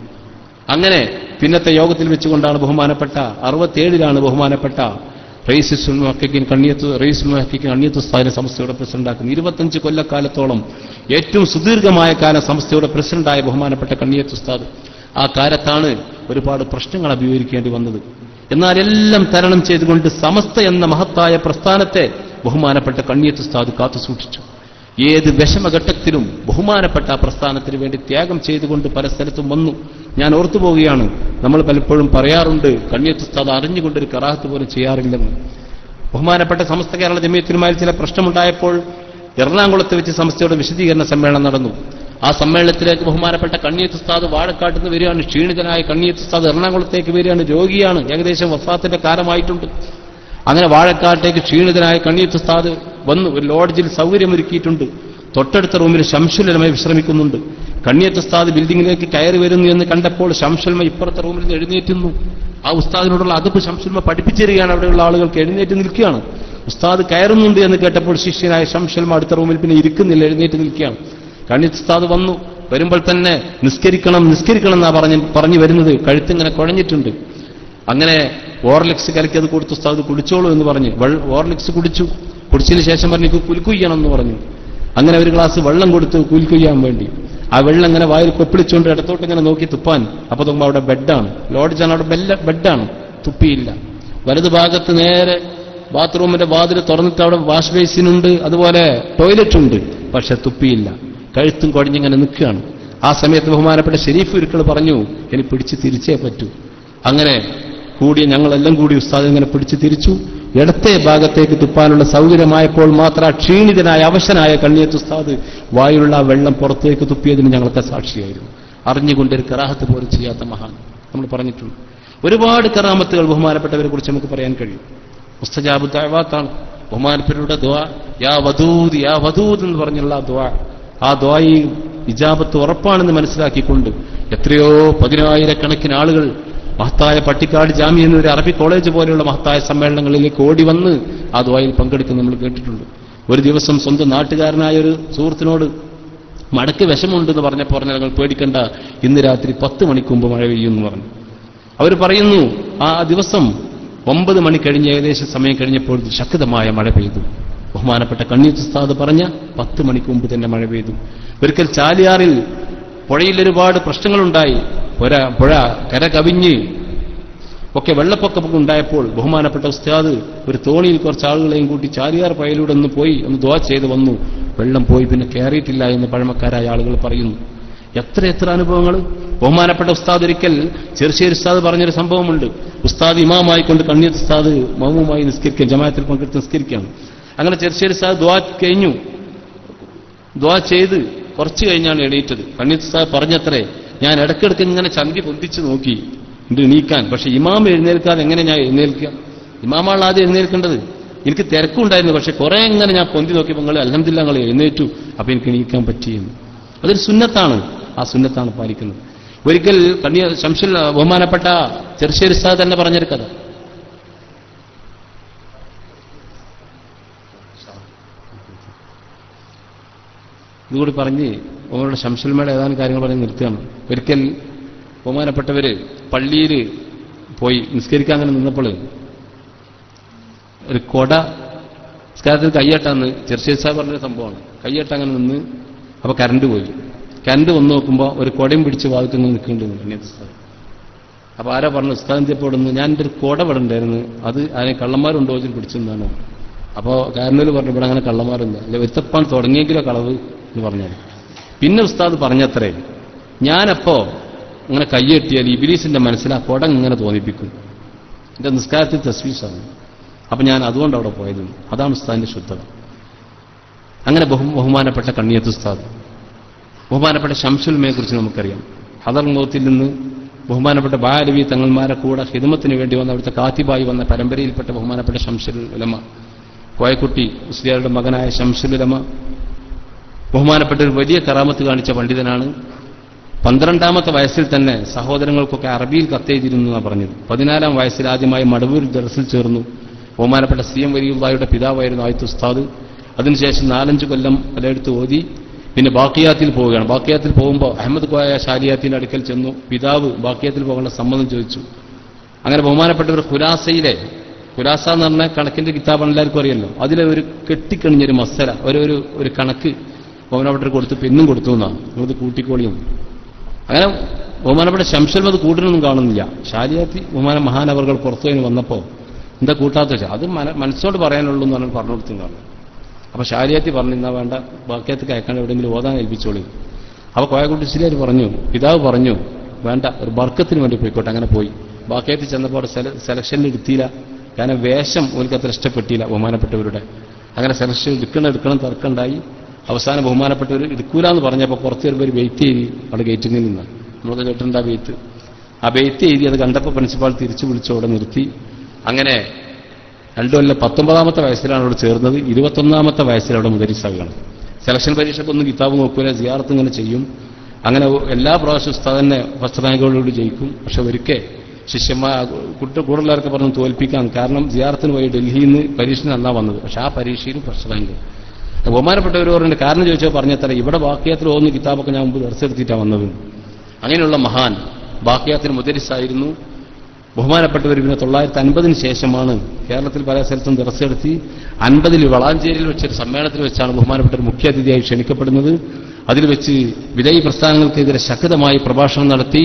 അങ്ങനെ പിന്നത്തെ യോഗത്തിൽ വെച്ചുകൊണ്ടാണ് ബഹുമാനപ്പെട്ട അറുപത്തേഴിലാണ് ബഹുമാനപ്പെട്ട റേസിസ് മുഹക്കിൻ കണ്ണിയത്ത് റേസ് മുഹക്കിൻ കണ്ണിയത്ത് സ്ഥാന സംസ്ഥയുടെ പ്രസിഡന്റാക്കും ഇരുപത്തഞ്ച് കൊല്ലക്കാലത്തോളം ഏറ്റവും സുദീർഘമായ കാലം സംസ്ഥയുടെ പ്രസിഡന്റായ ബഹുമാനപ്പെട്ട കണ്ണിയത്ത് ഉസ്താദ്. ആ കാലത്താണ് ഒരുപാട് പ്രശ്നങ്ങൾ അഭിമുഖീകരിക്കേണ്ടി വന്നത്. എന്നാൽ എല്ലാം തരണം ചെയ്തുകൊണ്ട് സമസ്ത എന്ന മഹത്തായ പ്രസ്ഥാനത്തെ ബഹുമാനപ്പെട്ട കണ്ണിയത്ത് ഉസ്താദ് കാത്തു സൂക്ഷിച്ചു. ഏത് വിഷമഘട്ടത്തിലും ബഹുമാനപ്പെട്ട ആ പ്രസ്ഥാനത്തിന് വേണ്ടി ത്യാഗം ചെയ്തുകൊണ്ട് പല സ്ഥലത്തും വന്നു. ഞാൻ ഓർത്തു പോവുകയാണ്. നമ്മൾ പലപ്പോഴും പറയാറുണ്ട് കണ്ണിയത്ത് ഉസ്താദ് അറിഞ്ഞുകൊണ്ട് ഒരു കറാഹത്ത് പോലും ചെയ്യാറില്ലെന്ന്. ബഹുമാനപ്പെട്ട സമസ്ത കേരള ജമീയത്തിനുമായി ചില പ്രശ്നമുണ്ടായപ്പോൾ എറണാകുളത്ത് വെച്ച് സമസ്തയുടെ വിശദീകരണ സമ്മേളനം നടന്നു. ആ സമ്മേളനത്തിലേക്ക് ബഹുമാനപ്പെട്ട കണ്ണിയത്ത് ഉസ്താദ് വാഴക്കാട്ട് നിന്ന് വരികയാണ്. ക്ഷീണിതനായ കണ്ണിയത്ത് ഉസ്താദ് എറണാകുളത്തേക്ക് വരികയാണ്. രോഗിയാണ്. ഏകദേശം വസാത്തിന്റെ കാലമായിട്ടുണ്ട്. അങ്ങനെ വാഴക്കാട്ടേക്ക് ക്ഷീണിതനായ കണ്ണിയത്ത് ഉസ്താദ് വന്നു. ഒരു ലോഡ്ജിൽ സൗകര്യമൊരുക്കിയിട്ടുണ്ട്. തൊട്ടടുത്ത റൂമിൽ ശംശുലമായി വിശ്രമിക്കുന്നുണ്ട്. കണ്ണിയത്ത് ഉസ്താദ് ബിൽഡിങ്ങിലേക്ക് കയറി വരുന്നു എന്ന് കണ്ടപ്പോൾ ശംശൽമ ഇപ്പുറത്തെ റൂമിൽ നിന്ന് എഴുന്നേറ്റുന്നു ആ ഉസ്താദിനോടുള്ള അതപ്പ് ശംശൽമ പഠിപ്പിച്ചു തരികയാണ് അവിടെയുള്ള ആളുകൾക്ക് എഴുന്നേറ്റ് നിൽക്കുകയാണ്. ഉസ്താദ് കയറുന്നുണ്ട് എന്ന് കേട്ടപ്പോൾ ശിഷ്യനായ ശംശൽമ അടുത്ത റൂമിൽ പിന്നെ ഇരിക്കുന്നില്ല എഴുന്നേറ്റ് നിൽക്കുകയാണ്. കണ്ണിയത്ത് ഉസ്താദ് വന്നു. വരുമ്പോൾ തന്നെ നിസ്കരിക്കണം നിസ്കരിക്കണം എന്നാ പറഞ്ഞ് പറഞ്ഞു വരുന്നത്. കഴുത്തിങ്ങനെ കുഴഞ്ഞിട്ടുണ്ട്. അങ്ങനെ ഓർലിക്സ് കലക്കി അത് കൊടുത്തു ഉസ്താദ് കുടിച്ചോളൂ എന്ന് പറഞ്ഞ്. ഓർലിക്സ് കുടിച്ചു. കുടിച്ചതിന് ശേഷം പറഞ്ഞു കുൽക്കുയ്യണം എന്ന് പറഞ്ഞു. അങ്ങനെ ഒരു ഗ്ലാസ് വെള്ളം കൊടുത്തു കുലുക്കുയ്യാൻ വേണ്ടി. ആ വെള്ളം ഇങ്ങനെ വായിൽ കൊപ്പിളിച്ചുകൊണ്ട് ഇടത്തോട്ട് ഇങ്ങനെ നോക്കി തുപ്പാൻ. അപ്പൊ നോക്കുമ്പോൾ അവിടെ ബെഡാണ്. ലോഡ്ജാണ് അവിടെ ബെല്ല ബെഡാണ്. തുപ്പിയില്ല. വലത് ഭാഗത്ത് നേരെ ബാത്റൂമിന്റെ വാതിൽ തുറന്നിട്ട് അവിടെ വാഷ് ബേസിൻ ഉണ്ട് അതുപോലെ ടോയ്ലറ്റ് ഉണ്ട് പക്ഷെ തുപ്പിയില്ല. കഴുത്തും കുഴഞ്ഞിങ്ങനെ നിൽക്കുകയാണ്. ആ സമയത്ത് ബഹുമാനപ്പെട്ട ഷെരീഫ് ഉരുക്കൾ പറഞ്ഞു ഇനി പിടിച്ച് തിരിച്ചേ പറ്റൂ. അങ്ങനെ കൂടി ഞങ്ങളെല്ലാം കൂടി ഉസ്താദ് ഇങ്ങനെ പിടിച്ച് തിരിച്ചു. ഇടത്തെ ഭാഗത്തേക്ക് തുപ്പാനുള്ള സൗകര്യമായപ്പോൾ മാത്രം ക്ഷീണിതനായ അവശനായ കണ്ണിയത്തുസ്താദ് വായുള്ള ആ വെള്ളം പുറത്തേക്ക് തുപ്പിയതിന് ഞങ്ങൾക്ക് സാക്ഷിയായിരുന്നു. അറിഞ്ഞുകൊണ്ട് ഒരു കറാഹത്ത് പോലും ചെയ്യാത്ത മഹാൻ നമ്മൾ പറഞ്ഞിട്ടുണ്ട്. ഒരുപാട് കറാമത്തുകൾ ബഹുമാനപ്പെട്ടവരെ കുറിച്ച് നമുക്ക് പറയാൻ കഴിയും. മുസ്തജാബ് ദഅവാത്താണ് ബഹുമാനപ്പെട്ടവരുടെ ദ്വാ യാ വദൂദ് യാ വദൂദ് എന്ന് പറഞ്ഞുള്ള ആ ദ്വാ ആ ദ്വായി ഇജാബത്ത് ഉറപ്പാണെന്ന് മനസ്സിലാക്കിക്കൊണ്ട് എത്രയോ പതിനായിരക്കണക്കിന് ആളുകൾ മഹത്തായ പട്ടിക്കാട് ജാമ്യ എന്നൊരു അറബി കോളേജ് പോലെയുള്ള മഹത്തായ സമ്മേളനങ്ങളിലേക്ക് ഓടി വന്ന് ആ ദ്വായിൽ പങ്കെടുക്കുന്ന നമ്മൾ കേട്ടിട്ടുണ്ട്. ഒരു ദിവസം സ്വന്തം നാട്ടുകാരനായ ഒരു സുഹൃത്തിനോട് മടക്ക് വിഷമുണ്ടെന്ന് പറഞ്ഞപ്പോൾ പറഞ്ഞ ഞങ്ങൾ പേടിക്കണ്ട ഇന്ന് രാത്രി പത്ത് മണിക്ക് മുമ്പ് മഴ പെയ്യുമെന്ന് പറഞ്ഞു. അവർ പറയുന്നു ആ ദിവസം ഒമ്പത് മണി കഴിഞ്ഞ് ഏകദേശം സമയം കഴിഞ്ഞപ്പോൾ ശക്തമായ മഴ പെയ്തു. ബഹുമാനപ്പെട്ട കണ്ണീർ ഉസ്താദ് പറഞ്ഞ പത്ത് മണിക്ക് മുമ്പ് തന്നെ മഴ പെയ്തു. ഒരിക്കൽ ചാലിയാറിൽ പുഴയിൽ ഒരുപാട് പ്രശ്നങ്ങളുണ്ടായി. പുര പുഴ കര കവിഞ്ഞ് ഒക്കെ വെള്ളപ്പൊക്കമൊക്കെ ഉണ്ടായപ്പോൾ ബഹുമാനപ്പെട്ട ഉസ്താദ് ഒരു തോണിയിൽ കുറച്ച് ആളുകളെയും കൂട്ടി ചാലിയാർ പയലൂടെ ഒന്ന് പോയി ഒന്ന് ദ്വാ ചെയ്ത് വന്നു. വെള്ളം പോയി പിന്നെ കയറിയിട്ടില്ല എന്ന് പഴമക്കാരായ ആളുകൾ പറയുന്നു. എത്ര എത്ര അനുഭവങ്ങൾ? ബഹുമാനപ്പെട്ട ഉസ്താദ് ഒരിക്കൽ ചെറുശ്ശേരി ഉസ്താദ് പറഞ്ഞൊരു സംഭവമുണ്ട്. ഉസ്താദ് ഇമാമായി കൊണ്ട് കണ്ണിയത്ത് ഉസ്താദ് മൗമുമായി നിസ്കരിക്കാൻ ജമാഅത്തിൽ പങ്കെടുത്ത് നിസ്കരിക്കുകയാണ് അങ്ങനെ ചെറുശ്ശേരി ഉസ്താദ് ദ്വാ കഴിഞ്ഞു. ദ്വാ ചെയ്ത് കുറച്ച് കഴിഞ്ഞാണ് എണീറ്റത്. കണ്ണീർ ഉസ്താദ് പറഞ്ഞത്രേ ഞാൻ ഇടയ്ക്കിടയ്ക്ക് ഇങ്ങനെ ചന്തി പൊന്തിച്ച് നോക്കി. ഇത് നീക്കാൻ പക്ഷെ ഇമാം എഴുന്നേൽക്കാതെ എങ്ങനെ ഞാൻ എഴുന്നേൽക്കുക? ഇമാമാണ് ആദ്യം എഴുന്നേൽക്കേണ്ടത്. എനിക്ക് തിരക്കുണ്ടായിരുന്നു. പക്ഷെ കുറെ ഇങ്ങനെ ഞാൻ പൊന്തി നോക്കിയപ്പോൾ നിങ്ങൾ അലഹമില്ല നിങ്ങൾ എഴുന്നേറ്റു. അപ്പൊ എനിക്ക് നീക്കാൻ പറ്റിയെന്ന് അതൊരു സുന്നത്താണ്. ആ സുന്നത്താണ് പാലിക്കുന്നത്. ഒരിക്കൽ കണ്ണിയ ശംശിൽ ബഹുമാനപ്പെട്ട ചെറുശ്ശേരി സാദ് തന്നെ പറഞ്ഞൊരു കഥ. ഇതുകൂടി പറഞ്ഞ് ഓമരുടെ ശംസുൽമയുടെ ഏതാനും കാര്യങ്ങൾ പറഞ്ഞ് നിർത്തുകയാണ്. ഒരിക്കൽ ബഹുമാനപ്പെട്ടവര് പള്ളിയിൽ പോയി നിസ്കരിക്കാൻ അങ്ങനെ നിന്നപ്പോൾ ഒരു കൊട നിസ്കാരത്തിൽ കയ്യട്ടാന്ന് ചെർഷേ സാഹ് പറഞ്ഞൊരു സംഭവമാണ്. കയ്യട്ട അങ്ങനെ നിന്ന് അപ്പൊ കരണ്ട് പോയി. കരണ്ട് വന്ന് നോക്കുമ്പോൾ ഒരു കൊടയും പിടിച്ച് വാതിൽ നിൽക്കേണ്ടി നിൽക്കുന്നുണ്ട് കണ്ണിയത്ത് ഉസ്താദ് അപ്പൊ ആരാ പറഞ്ഞു ഉസ്താദ് ഇടുന്നു? ഞാൻ എന്റെ ഒരു കൊട ഇവിടെ ഉണ്ടായിരുന്നു. അത് അതിനെ കള്ളന്മാരുണ്ടോ വെച്ചിട്ട് പിടിച്ചെന്നാണ്. അപ്പോൾ കാരണവർ പറഞ്ഞു ഇവിടെ അങ്ങനെ കള്ളന്മാരുണ്ട്. അല്ലെ ഒരുത്തപ്പാൻ തുടങ്ങിയെങ്കിലോ കളവ് എന്ന് പറഞ്ഞാൽ പിന്നെ ഉസ്താദ് പറഞ്ഞത്രേ ഞാനപ്പോ ഇങ്ങനെ കയ്യെട്ടിയാൽ ഇബിലീസിന്റെ മനസ്സിൽ ആ കൊടങ് ഇങ്ങനെ തോന്നിപ്പിക്കും. എന്റെ നിസ്കാരത്തിൽ തസ്വീസാണ്. അപ്പൊ ഞാൻ അതുകൊണ്ട് അവിടെ പോയത് അതാണ് ഉസ്താദിന്റെ ശുദ്ധത. അങ്ങനെ ബഹു ബഹുമാനപ്പെട്ട കണ്ണിയത്ത് ഉസ്താദ് ബഹുമാനപ്പെട്ട ശംസുൽമയെ കുറിച്ച് നമുക്കറിയാം. ഹദർ മോത്തിൽ നിന്ന് ബഹുമാനപ്പെട്ട ബാലവി തങ്ങന്മാരെ കൂടെ ഹിദമത്തിന് വേണ്ടി വന്ന അവിടുത്തെ കാത്തിബായി വന്ന പരമ്പരയിൽപ്പെട്ട ബഹുമാനപ്പെട്ട ശംസുൽ ഉലമ കോയക്കുട്ടി മുസ്ലിയാരുടെ മകനായ ശംസുൽ ഉലമ ബഹുമാനപ്പെട്ട ഒരു വലിയ കറാമത്ത് കാണിച്ച പണ്ഡിതനാണ്. പന്ത്രണ്ടാമത്തെ വയസ്സിൽ തന്നെ സഹോദരങ്ങൾക്കൊക്കെ അറബിയിൽ കത്തെഴുതിയിരുന്നു എന്നാണ് പറഞ്ഞത്. പതിനാലാം വയസ്സിൽ ആദ്യമായി മടവൂർ ദർസിൽ ചേർന്നു. ബഹുമാനപ്പെട്ട സി എം വലിയുള്ളായുടെ പിതാവായിരുന്നു ആയത്ത് ഉസ്താദ്. അതിനുശേഷം നാലഞ്ച് കൊല്ലം പലയിടത്ത് ഓതി. പിന്നെ ബാക്കിയാത്തിൽ പോവുകയാണ്. ബാക്കിയാത്തിൽ പോകുമ്പോൾ അഹമ്മദ് കോയ ഷാലിയാത്തിന്റെ അടുക്കൽ ചെന്നു. പിതാവ് ബാക്കിയാത്തിൽ പോകേണ്ട സമ്മതം ചോദിച്ചു. അങ്ങനെ ബഹുമാനപ്പെട്ടവർ ഖുലാസയിലെ ഖുലാസ എന്ന് പറഞ്ഞ കണക്കിന്റെ കിതാബാണ് എല്ലാവർക്കും അറിയല്ലോ അതിലെ ഒരു കെട്ടിക്കണിഞ്ഞൊരു മസല ഒരു ഒരു ഒരു കണക്ക് ബഹുമാനപ്പെട്ടവർ കൊടുത്ത് പെന്നും കൊടുത്തു എന്നാണ്. നിങ്ങളത് കൂട്ടിക്കോളിയും. അങ്ങനെ ബഹുമാനപ്പെട്ട ശംസുൽ അത് കൂട്ടിനൊന്നും കാണുന്നില്ല. ഷാലിയാത്തി ബഹുമാന മഹാനവറുകൾ പുറത്തു കഴിഞ്ഞ് വന്നപ്പോൾ എന്താ കൂട്ടാത്ത അത് മന- മനസ്സോട് പറയാനുള്ളൂ എന്ന് പറഞ്ഞാൽ പറഞ്ഞു കൊടുത്തു അപ്പൊ ഷാരിയാത്തി പറഞ്ഞു എന്നാ വേണ്ട ബാക്കിയത്ത് അയക്കാൻ എവിടെയെങ്കിലും ഓതാൻ ഏൽപ്പിച്ചോളി. അപ്പൊ കോയക്കുട്ടി ശരിയായി പറഞ്ഞു പിതാവ് പറഞ്ഞു വേണ്ട ഒരു ബർക്കത്തിന് വേണ്ടി പോയിക്കോട്ടെ. അങ്ങനെ പോയി. ബാക്കിയത്ത് ചെന്നപ്പോൾ സെലക്ഷനിൽ എടുത്തില്ല. കാരണം വേഷം ഓർക്ക് അത്ര ഇഷ്ടപ്പെട്ടില്ല ബഹുമാനപ്പെട്ടവരുടെ. അങ്ങനെ സെലക്ഷൻ എടുക്കണം എടുക്കണം തർക്കമുണ്ടായി അവസാനം ബഹുമാനപ്പെട്ടവർ എടുക്കൂല എന്ന് പറഞ്ഞപ്പോൾ കുറച്ച് പേർ പേര് വെയിറ്റ് ചെയ്തി അവിടെ ഗേറ്റിൽ നിന്ന് നമ്മളൊക്കെ കേട്ടിട്ടുണ്ട് ആ വെയിറ്റ് ആ വെയിറ്റ് ചെയ്തി അത് കണ്ടപ്പോൾ പ്രിൻസിപ്പാൾ തിരിച്ചു വിളിച്ചു അവിടെ നിർത്തി. അങ്ങനെ രണ്ടു കൊല്ലം പത്തൊമ്പതാമത്തെ വയസ്സിലാണ് അവിടെ ചേർന്നത്. ഇരുപത്തൊന്നാമത്തെ വയസ്സിൽ അവിടെ മുദരിസാവുകയാണ് സെലക്ഷൻ പരീക്ഷയ്ക്കൊന്നും കിതാബ് നോക്കൂല സിയാർത്ത് ഇങ്ങനെ ചെയ്യും. അങ്ങനെ എല്ലാ പ്രാവശ്യവും ഉസ്താദ് തന്നെ ഫസ്റ്റ് ജയിക്കും. പക്ഷെ ഒരിക്കൽ ശിഷ്യന്മാർ കുട്ടി കൂടുതലാർക്ക് പറഞ്ഞു തോൽപ്പിക്കാം. കാരണം സിയാറത്തിന് പോയി ഡൽഹിയിൽ നിന്ന് പരീക്ഷ നന്നാ വന്നത്. പക്ഷെ ആ പരീക്ഷയിൽ ഫസ്റ്റ് റാങ്ക് ബഹുമാനപ്പെട്ടവർ പറഞ്ഞ കാരണം ചോദിച്ചാൽ പറഞ്ഞത്ര ഇവിടെ വാക്യത്തിൽ ഓന്ന് കിതാബൊക്കെ ഞാൻ മുമ്പ് ദർശെടുത്തിട്ടാണ് വന്നത്. അങ്ങനെയുള്ള മഹാൻ ബാക്കിയാത്തിന് മുദരിസായിരുന്നു. ബഹുമാനപ്പെട്ടവർ പിന്നെ തൊള്ളായിരത്തി അൻപതിന് ശേഷമാണ് കേരളത്തിൽ പല സ്ഥലത്തും ദർശെടുത്തി അൻപതിൽ വളാഞ്ചേരിയിൽ വെച്ചൊരു സമ്മേളനത്തിൽ വെച്ചാണ് ബഹുമാനപ്പെട്ട മുഖ്യ അതിഥിയായി ക്ഷണിക്കപ്പെടുന്നത്. അതിൽ വെച്ച് വിദേശ പ്രസ്ഥാനങ്ങൾക്കെതിരെ ശക്തമായി പ്രഭാഷണം നടത്തി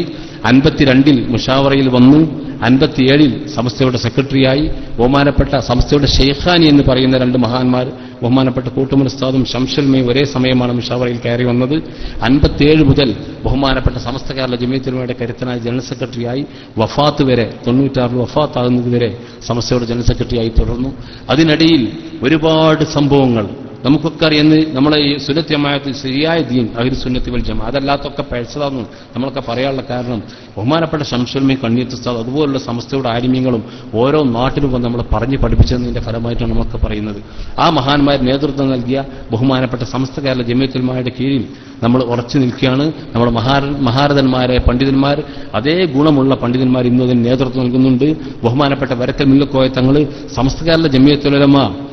അൻപത്തിരണ്ടിൽ മുഷാവറയിൽ വന്നു അൻപത്തിയേഴിൽ സംസ്ഥയുടെ സെക്രട്ടറിയായി ബഹുമാനപ്പെട്ട സംസ്ഥയുടെ ഷെയ്ഖാനി എന്ന് പറയുന്ന രണ്ട് മഹാന്മാർ ബഹുമാനപ്പെട്ട കൂട്ടുമുനസ്താദും ശംഷൽമയും ഒരേ സമയമാണ് മുഷാവറയിൽ കയറി വന്നത്. അൻപത്തിയേഴ് മുതൽ ബഹുമാനപ്പെട്ട സമസ്ത കേരള ജമീയത്തിനുമയുടെ കരുത്തനായ ജനറൽ സെക്രട്ടറിയായി വഫാത്ത് വരെ തൊണ്ണൂറ്റാറിൽ വഫാത്താകുന്നതുവരെ സമസ്തയുടെ ജനറൽ സെക്രട്ടറിയായി തുടർന്നു. അതിനിടയിൽ ഒരുപാട് സംഭവങ്ങൾ നമുക്കൊക്കെ അറിയുന്ന നമ്മളെ ഈ സുന്നത്യമായത് ശരിയായ ദീൻ അഹിർ സുന്നത്തി ജമ അതല്ലാത്തൊക്കെ പഴച്ചതാന്ന് നമ്മളൊക്കെ പറയാനുള്ള കാരണം ബഹുമാനപ്പെട്ട ശംസുൽമയും കണ്ണിയത്തുസ്താദ് അതുപോലുള്ള സംസ്ഥയുടെ ആരിമ്യങ്ങളും ഓരോ നാട്ടിലും വന്ന് നമ്മൾ പറഞ്ഞു പഠിപ്പിച്ചതിന്റെ ഫലമായിട്ടാണ് നമുക്ക് പറയുന്നത്. ആ മഹാന്മാർ നേതൃത്വം നൽകിയ ബഹുമാനപ്പെട്ട സമസ്ത കേരള ജമിയത്തുൽമാരുടെ കീഴിൽ നമ്മൾ ഉറച്ചു നിൽക്കുകയാണ്. നമ്മുടെ മഹാ മഹാരഥന്മാരെ പണ്ഡിതന്മാർ അതേ ഗുണമുള്ള പണ്ഡിതന്മാർ ഇന്ന് അതിന് നേതൃത്വം നൽകുന്നുണ്ട്. ബഹുമാനപ്പെട്ട വരക്കൽ മില്ലക്കോയ തങ്ങൾ സമസ്ത കേരള ജമിയത്തുലമ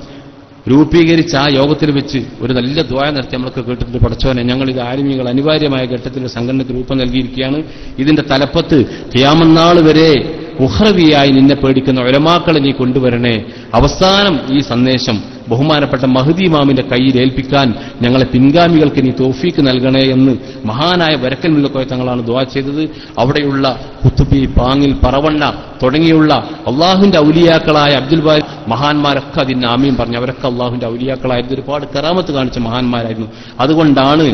രൂപീകരിച്ച ആ യോഗത്തിൽ വെച്ച് ഒരു നല്ല ദ്വായ നടത്തി നമ്മൾക്ക് കേട്ടിട്ടുണ്ട് പഠിച്ചവനെ. ഞങ്ങൾ ഇത് ആരുമികൾ അനിവാര്യമായ ഘട്ടത്തിൽ സംഘടനയ്ക്ക് രൂപം നൽകിയിരിക്കുകയാണ്. ഇതിന്റെ തലപ്പത്ത് ക്യാമന്നാൾ വരെ ഉഹ്രവിയായി നിന്നെ പേടിക്കുന്ന ഒരമാക്കളെ നീ കൊണ്ടുവരണേ. അവസാനം ഈ സന്ദേശം ബഹുമാനപ്പെട്ട മഹദി ഇമാമിന്റെ കയ്യിൽ ഏൽപ്പിക്കാൻ ഞങ്ങളെ പിൻഗാമികൾക്ക് ഇനി തോഫീക്ക് നൽകണേ എന്ന് മഹാനായ വരക്കൽ മുല്ലക്കോയ തങ്ങളാണ് ദുവാ ചെയ്തത്. അവിടെയുള്ള കുത്തുബി പാങ്ങിൽ പറവണ്ണ തുടങ്ങിയുള്ള അള്ളാഹുവിന്റെ ഔലിയാക്കളായ അബ്ദുൽ ബാരി മഹാന്മാരൊക്കെ അതിന് ആമീൻ പറഞ്ഞു. അവരൊക്കെ അള്ളാഹുവിന്റെ ഔലിയാക്കളായിരുന്നു ഒരുപാട് കറാമത്ത് കാണിച്ച മഹാന്മാരായിരുന്നു. അതുകൊണ്ടാണ്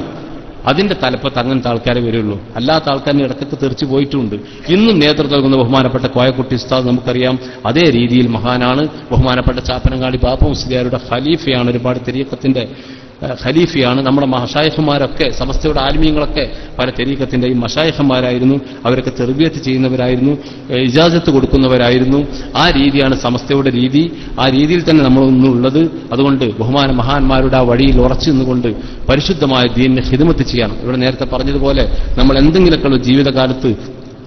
അതിന്റെ തലപ്പത്ത് അങ്ങനത്തെ ആൾക്കാരെ വരുള്ളൂ. അല്ലാത്ത ആൾക്കാരിന് ഇടക്കൊക്കെ തെറിച്ചു പോയിട്ടുണ്ട്. ഇന്നും നേതൃത്വം നൽകുന്ന ബഹുമാനപ്പെട്ട കോയക്കുട്ടി ഉസ്താദ് നമുക്കറിയാം അതേ രീതിയിൽ മഹാനാണ്. ബഹുമാനപ്പെട്ട ചാപ്പനങ്ങാടി ബാപ്പ മുസ്ലിയാരുടെ ഖലീഫയാണ് ഒരുപാട് തെരീക്കത്തിന്റെ ഏഹ്, ഖലീഫയാണ്. നമ്മുടെ മഷായഖന്മാരൊക്കെ സമസ്തയുടെ ആത്മീയങ്ങളൊക്കെ പല തെരീക്കത്തിന്റെയും മഷായഹന്മാരായിരുന്നു അവരൊക്കെ തെർബിയത്ത് ചെയ്യുന്നവരായിരുന്നു ഇജാസത്ത് കൊടുക്കുന്നവരായിരുന്നു. ആ രീതിയാണ് സമസ്തയുടെ രീതി. ആ രീതിയിൽ തന്നെ നമ്മളൊന്നുള്ളത്. അതുകൊണ്ട് ബഹുമാന മഹാന്മാരുടെ ആ വഴിയിൽ ഉറച്ചു നിന്നുകൊണ്ട് പരിശുദ്ധമായ ദീനിനെ ഹിതമത്ത് ചെയ്യണം. ഇവിടെ നേരത്തെ പറഞ്ഞതുപോലെ നമ്മൾ എന്തെങ്കിലുമൊക്കെയുള്ള ജീവിതകാലത്ത്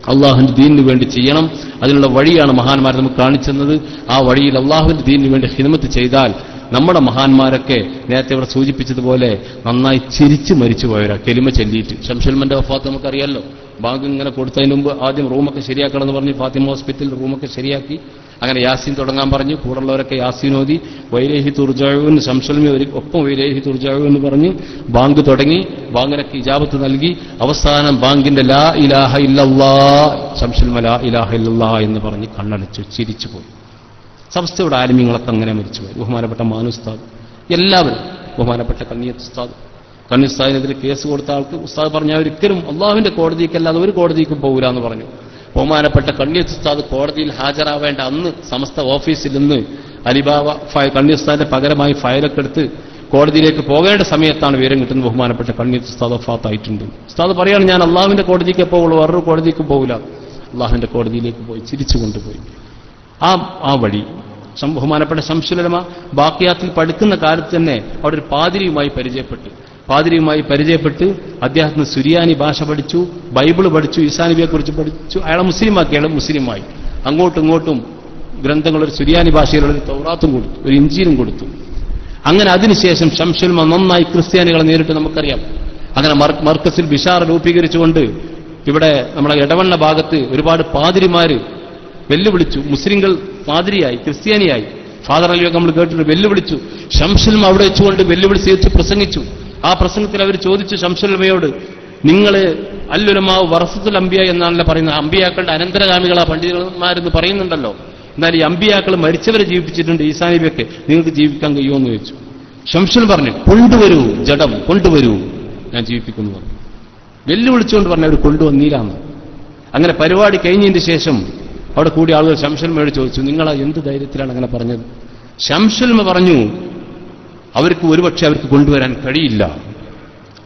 അള്ളാഹുവിന്റെ ദീനിന് വേണ്ടി ചെയ്യണം. അതിനുള്ള വഴിയാണ് മഹാന്മാർ നമുക്ക് കാണിച്ചെന്നത് ആ വഴിയിൽ അള്ളാഹുവിന്റെ ദീനിന് വേണ്ടി ഹിതമത്ത് ചെയ്താൽ നമ്മുടെ മഹാന്മാരൊക്കെ നേരത്തെ ഇവിടെ സൂചിപ്പിച്ചതുപോലെ നന്നായി ചിരിച്ച് മരിച്ചു പോയവരാ കെലിമ ചൊല്ലിയിട്ട്. ഷംഷൽമന്റെ വഫാത്ത് നമുക്കറിയാമല്ലോ ബാങ്ക് ഇങ്ങനെ കൊടുത്തതിന് മുമ്പ് ആദ്യം റൂമൊക്കെ ശരിയാക്കണം എന്ന് പറഞ്ഞ് ഫാത്തിമ ഹോസ്പിറ്റലിൽ റൂമൊക്കെ ശരിയാക്കി. അങ്ങനെ യാസീൻ തുടങ്ങാൻ പറഞ്ഞു. കൂടുള്ളവരൊക്കെ യാസീൻ ഓതി. വൈരേഹി തുർജാവു ശംഷൽമി ഒരു ഒപ്പം വൈരേഹി തുർജാവു എന്ന് പറഞ്ഞ് ബാങ്ക് തുടങ്ങി. ബാങ്കിനൊക്കെ ഇജാബത്ത് നൽകി. അവസാനം ബാങ്കിന്റെ ലാ ഇലാഹ ഇല്ലല്ലാ ശംഷൽമ ലാ ഇലാഹ ഇല്ലല്ലാ എന്ന് പറഞ്ഞ് കണ്ണടച്ചു ചിരിച്ചു പോയി സംസ്ഥയുടെ ആലിമ്യങ്ങളൊക്കെ അങ്ങനെ മരിച്ചുപോയി ബഹുമാനപ്പെട്ട മാനുസ്താദ് എല്ലാവരും ബഹുമാനപ്പെട്ട കണ്ണിയത്ത് ഉസ്താദ്. കണ്ണി ഉസ്താദിനെതിരെ കേസ് കൊടുത്ത ആൾക്ക് ഉസ്താദ് പറഞ്ഞ ഒരിക്കലും അള്ളാഹുവിന്റെ കോടതിക്കല്ലാതെ ഒരു കോടതിക്കും പോകില്ല എന്ന് പറഞ്ഞു. ബഹുമാനപ്പെട്ട കണ്ണിയത്ത് ഉസ്താദ് കോടതിയിൽ ഹാജരാവേണ്ട അന്ന് സമസ്ത ഓഫീസിൽ നിന്ന് അലിബാബ ഫയ- കണ്ണി ഉസ്താദിന്റെ പകരമായി ഫയലൊക്കെ എടുത്ത് കോടതിയിലേക്ക് പോകേണ്ട സമയത്താണ് വിവരം കിട്ടുന്നത്. ബഹുമാനപ്പെട്ട കണ്ണിയത്ത് ഉസ്താദ് ഫാത്തായിട്ടുണ്ട് ഉസ്താദ് പറയാണ് ഞാൻ അള്ളാഹുവിന്റെ കോടതിക്ക് പോകുള്ളൂ വേറൊരു കോടതിക്കും പോകില്ല അള്ളാഹുവിന്റെ കോടതിയിലേക്ക് പോയി ചിരിച്ചു കൊണ്ടുപോയി. ആ ആ വഴി. ബഹുമാനപ്പെട്ട സംശുലമ ബാക്കിയാത്തിൽ പഠിക്കുന്ന കാലത്ത് തന്നെ അവിടെ ഒരു പാതിരിയുമായി പരിചയപ്പെട്ടു. പാതിരിയുമായി പരിചയപ്പെട്ട് അദ്ദേഹത്തിന് സുരിയാനി ഭാഷ പഠിച്ചു ബൈബിൾ പഠിച്ചു ഇസാനിബിയെ കുറിച്ച് പഠിച്ചു. അയാളെ മുസ്ലിമാക്കി അയാളെ മുസ്ലിമായി. അങ്ങോട്ടും ഇങ്ങോട്ടും ഗ്രന്ഥങ്ങൾ ഒരു സുരിയാനി ഭാഷയിലുള്ള ഒരു തൗറാത്തും കൊടുത്തു ഒരു ഇഞ്ചിയിലും കൊടുത്തു. അങ്ങനെ അതിനുശേഷം ശംസുൽമ നന്നായി ക്രിസ്ത്യാനികളെ നേരിട്ട് നമുക്കറിയാം. അങ്ങനെ മർ- മർക്കസിൽ ബിഷാർ രൂപീകരിച്ചുകൊണ്ട് ഇവിടെ നമ്മുടെ ഇടവണ്ണ ഭാഗത്ത് ഒരുപാട് പാതിരിമാര് വെല്ലുവിളിച്ചു. മുസ്ലിങ്ങൾ മാതിരിയായി ക്രിസ്ത്യാനിയായി. ഫാദർ അലിയൊക്കെ നമ്മൾ കേട്ടിട്ട് വെല്ലുവിളിച്ചു. ഷംസുൽമ അവിടെ വെച്ചുകൊണ്ട് വെല്ലുവിളി വെച്ച് പ്രസംഗിച്ചു. ആ പ്രസംഗത്തിൽ അവർ ചോദിച്ചു ഷംസുൽമയോട് നിങ്ങൾ അല്ലുലമാവ് വറസത്തുൽ അമ്പിയ എന്നാണല്ലോ പറയുന്നത്. അമ്പിയാക്കളുടെ അനന്തരഗാമികളാ പണ്ഡിതന്മാരെന്ന് പറയുന്നുണ്ടല്ലോ. എന്നാൽ ഈ അമ്പിയാക്കൾ മരിച്ചവരെ ജീവിപ്പിച്ചിട്ടുണ്ട് ഈസാനിബിയൊക്കെ നിങ്ങൾക്ക് ജീവിക്കാൻ കഴിയുമോ എന്ന് ചോദിച്ചു. ഷംസുൽ പറഞ്ഞു കൊണ്ടുവരൂ ജഡം കൊണ്ടുവരൂ. ഞാൻ ജീവിപ്പിക്കുന്നു പറഞ്ഞു. വെല്ലുവിളിച്ചുകൊണ്ട് പറഞ്ഞു അവർ കൊണ്ടുവന്നില്ലാന്ന് അങ്ങനെ പരിപാടി കഴിഞ്ഞതിന് ശേഷം അവിടെ കൂടി ആളുകൾ ശംഷൽമയോട് ചോദിച്ചു നിങ്ങൾ എന്ത് ധൈര്യത്തിലാണ് അങ്ങനെ പറഞ്ഞത്? ശംഷൽമ പറഞ്ഞു അവർക്ക് ഒരുപക്ഷെ അവർക്ക് കൊണ്ടുവരാൻ കഴിയില്ല.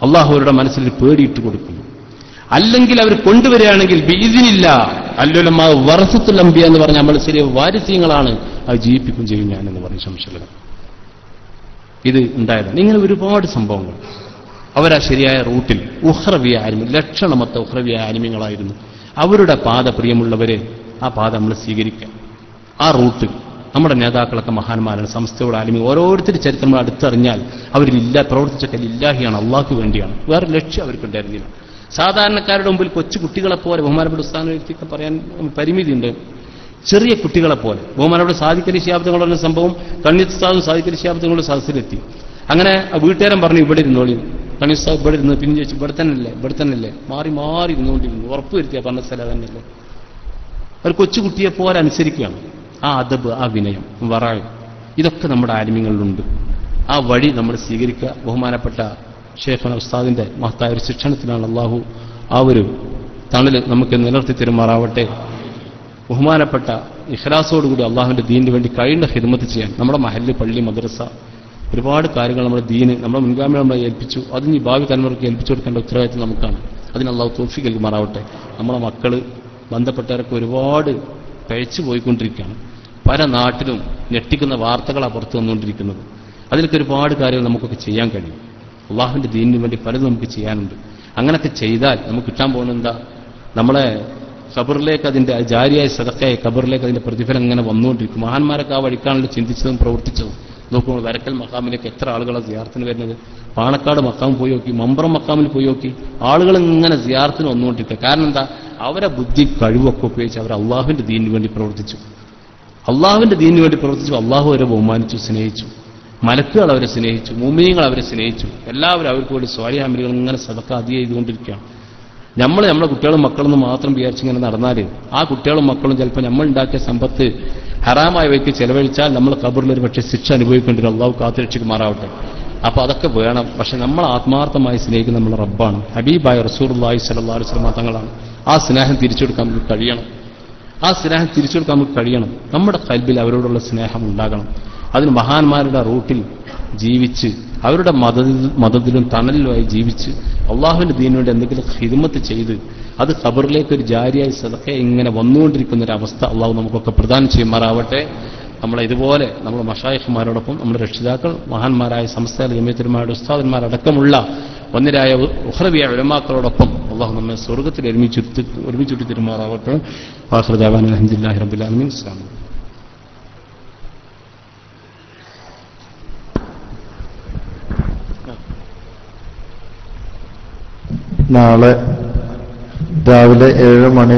അള്ളാഹു അവരുടെ മനസ്സിൽ പേടിയിട്ട് കൊടുക്കും. അല്ലെങ്കിൽ അവർ കൊണ്ടുവരികയാണെങ്കിൽ ബീദിനില്ല അല്ലുലമാ വറസത്തുൽ അംബിയ എന്ന് പറഞ്ഞ നമ്മൾ ശരി വാരിസ്യങ്ങളാണ് അത് ജീവിപ്പിക്കും ചെയ്യും ഞാൻ എന്ന് പറഞ്ഞു ശംഷലം ഇത് ഉണ്ടായതാണ് ഇങ്ങനെ ഒരുപാട് സംഭവങ്ങൾ. അവരാ ശരിയായ റൂട്ടിൽ ഉഹ്രവിയ ആലിമി ലക്ഷണമൊത്ത ഉഹ്രവിയ ആലിമ്യങ്ങളായിരുന്നു അവരുടെ പാത പ്രിയമുള്ളവരെ ആ പാത നമ്മൾ സ്വീകരിക്കുക. ആ റൂട്ട് നമ്മുടെ നേതാക്കളൊക്കെ മഹാന്മാരാണ് സംസ്ഥയുടെ ആലിമി. ഓരോരുത്തരും ചരിത്രം നമ്മൾ അടുത്തറിഞ്ഞാൽ അവരിൽ ഇല്ല പ്രവർത്തിച്ചൊക്കെ ഇല്ലാഹിയാണ് അള്ളാഹ്ക്ക് വേണ്ടിയാണ്. വേറെ ലക്ഷ്യം അവർക്കുണ്ടായിരുന്നില്ല സാധാരണക്കാരുടെ മുമ്പിൽ കൊച്ചു കുട്ടികളെ പോലെ ബഹുമാനപ്പെട്ട സ്ഥാനത്തൊക്കെ പറയാൻ പരിമിതിയുണ്ട്. ചെറിയ കുട്ടികളെ പോലെ. ബഹുമാനപ്പെട്ട സാധിക്കലി ശാബ്ദങ്ങളുടെ സംഭവം കണ്ണിസ്താദും സാധിക്കലി ശാബ്ദങ്ങളുടെ സദസ്സിലെത്തി. അങ്ങനെ വീട്ടുകാരൻ പറഞ്ഞു ഇവിടെ ഇരുന്നോളി. കണ്ണിസ്താദ് ഇവിടെ ഇരുന്ന്. പിന്നെ ചോദിച്ചു ഇവിടെ തന്നെയല്ലേ? ഇവിടെ തന്നെയല്ലേ? മാറി മാറി ഇരുന്നുകൊണ്ടിരുന്നു. ഉറപ്പ് വരുത്തിയ പറഞ്ഞ സ്ഥലം തന്നെയല്ലേ? ഒരു കൊച്ചുകുട്ടിയെ പോലെ അനുസരിക്കുകയാണ്. ആ അദബ് ആ വിനയം വറായ്. ഇതൊക്കെ നമ്മുടെ ആലിമ്യങ്ങളിലുണ്ട് ആ വഴി നമ്മൾ സ്വീകരിക്കുക. ബഹുമാനപ്പെട്ട ഷേഖന ഉസ്താദിന്റെ മഹത്തായ ഒരു ശിക്ഷണത്തിലാണ് അള്ളാഹു ആ ഒരു തണൽ നമുക്ക് നിലർത്തി തരുമാറാവട്ടെ. ബഹുമാനപ്പെട്ട ഇഖ്ലാസോടുകൂടി അള്ളാഹുവിന്റെ ദീനിന് വേണ്ടി കഴിയുന്ന ഹിദ്മത്ത് ചെയ്യാൻ നമ്മുടെ മഹല്ല് പള്ളി മദ്രസ ഒരുപാട് കാര്യങ്ങൾ നമ്മുടെ ദീന് നമ്മുടെ മുൻഗാമികൾ നമ്മളെ ഏൽപ്പിച്ചു. അതിന് ഭാവി തലമുറയ്ക്ക് ഏൽപ്പിച്ചു കൊടുക്കേണ്ട ഉത്തരവാദിത്വം നമുക്കാണ്. അതിന് അള്ളാഹു തോഫിക്ക് നൽകുമാറാവട്ടെ. നമ്മുടെ മക്കൾ ബന്ധപ്പെട്ടവരൊക്കെ ഒരുപാട് പഴച്ചു പോയിക്കൊണ്ടിരിക്കുകയാണ്. പല നാട്ടിലും ഞെട്ടിക്കുന്ന വാർത്തകളാണ് പുറത്തു വന്നുകൊണ്ടിരിക്കുന്നത്. അതിലൊക്കെ ഒരുപാട് കാര്യങ്ങൾ നമുക്കൊക്കെ ചെയ്യാൻ കഴിയും. അള്ളാഹുവിന്റെ ദീനിന് വേണ്ടി പലതും നമുക്ക് ചെയ്യാനുണ്ട്. അങ്ങനെയൊക്കെ ചെയ്താൽ നമുക്ക് കിട്ടാൻ പോകുന്നത് എന്താ? നമ്മളെ ഖബറിലേക്ക് അതിന്റെ ജാരിയായ സദക്കയായ ഖബറിലേക്ക് അതിന്റെ പ്രതിഫലം ഇങ്ങനെ വന്നുകൊണ്ടിരിക്കും. മഹാന്മാരൊക്കെ ആ വഴിക്കാണല്ലോ ചിന്തിച്ചതും പ്രവർത്തിച്ചതും. നോക്കുമ്പോൾ വരക്കൽ മക്കാമിലേക്ക് എത്ര ആളുകളാണ് സിയാർത്തിന് വരുന്നത്? പാണക്കാട് മക്കാം പോയി നോക്കി മമ്പ്രം മക്കാമിൽ പോയി നോക്കി. ആളുകൾ ഇങ്ങനെ സിയാർത്തിന് വന്നുകൊണ്ടിരിക്കുക. കാരണം എന്താ? അവരെ ബുദ്ധി കഴിവൊക്കെ ഉപയോഗിച്ച് അവർ അള്ളാഹുവിന്റെ ദീനിന് വേണ്ടി പ്രവർത്തിച്ചു. അള്ളാഹുവിന്റെ ദീനിന് വേണ്ടി പ്രവർത്തിച്ചു. അള്ളാഹു അവരെ ബഹുമാനിച്ചു സ്നേഹിച്ചു. മലക്കുകൾ അവരെ സ്നേഹിച്ചു. മുമിനികൾ അവരെ സ്നേഹിച്ചു. എല്ലാവരും അവർക്ക് വേണ്ടി സ്വാരിയാമലികൾ ഇങ്ങനെ സതക്ക അധികം ചെയ്തുകൊണ്ടിരിക്കുകയാണ് നമ്മൾ നമ്മുടെ കുട്ടികളും മക്കളൊന്നും മാത്രം വിചാരിച്ചിങ്ങനെ നടന്നാൽ ആ കുട്ടികളും മക്കളും ചിലപ്പോൾ നമ്മൾ ഉണ്ടാക്കിയ സമ്പത്ത് ഹറാമായ വയ്ക്ക് ചെലവഴിച്ചാൽ നമ്മൾ കബറിൽ ഒരു പക്ഷേ ശിക്ഷ അനുഭവിക്കേണ്ടി അള്ളാഹു കാത്തുരക്ഷിക്കുമാറാവട്ടെ. അപ്പൊ അതൊക്കെ വേണം. പക്ഷെ നമ്മൾ ആത്മാർത്ഥമായി സ്നേഹിക്കുന്ന നമ്മൾ റബ്ബാണ്. ഹബീബായ റസൂർലായി സലഹ് വസ്ലമ തങ്ങളാണ്. ആ സ്നേഹം തിരിച്ചെടുക്കാൻ നമുക്ക് കഴിയണം. ആ സ്നേഹം തിരിച്ചെടുക്കാൻ നമുക്ക് കഴിയണം. നമ്മുടെ കൽബിൽ അവരോടുള്ള സ്നേഹം ഉണ്ടാകണം. അതിന് മഹാന്മാരുടെ റൂട്ടിൽ ജീവിച്ച് അവരുടെ മതത്തിൽ മതത്തിലും തണലിലുമായി ജീവിച്ച് അള്ളാഹുവിന്റെ ദീനു വേണ്ടി എന്തെങ്കിലും ഹിദ്മത്ത് ചെയ്ത് അത് ഖബറിലേക്ക് ഒരു ജാരിയായി സദക്കെ ഇങ്ങനെ വന്നുകൊണ്ടിരിക്കുന്ന ഒരു അവസ്ഥ അള്ളാഹു നമുക്കൊക്കെ പ്രദാനം ചെയ്യുമാറാവട്ടെ. നമ്മളെ ഇതുപോലെ നമ്മൾ മഷായിഖ്മാരോടൊപ്പം നമ്മുടെ രക്ഷിതാക്കൾ മഹാന്മാരായ സംസ്ഥാന ജമീത്തിന്മാരുടെ ഉസ്താദന്മാരടക്കമുള്ള ഒന്നിരായ ഉഹ്രവിയ ഉലമാക്കളോടൊപ്പം അള്ളാഹു നമ്മെ സ്വർഗത്തിൽ ഒരുമിച്ചുരുത്തി ഒരുമിച്ചുരുത്തി തിരുമാറാവട്ടെ. നാളെ രാവിലെ ഏഴ് മണി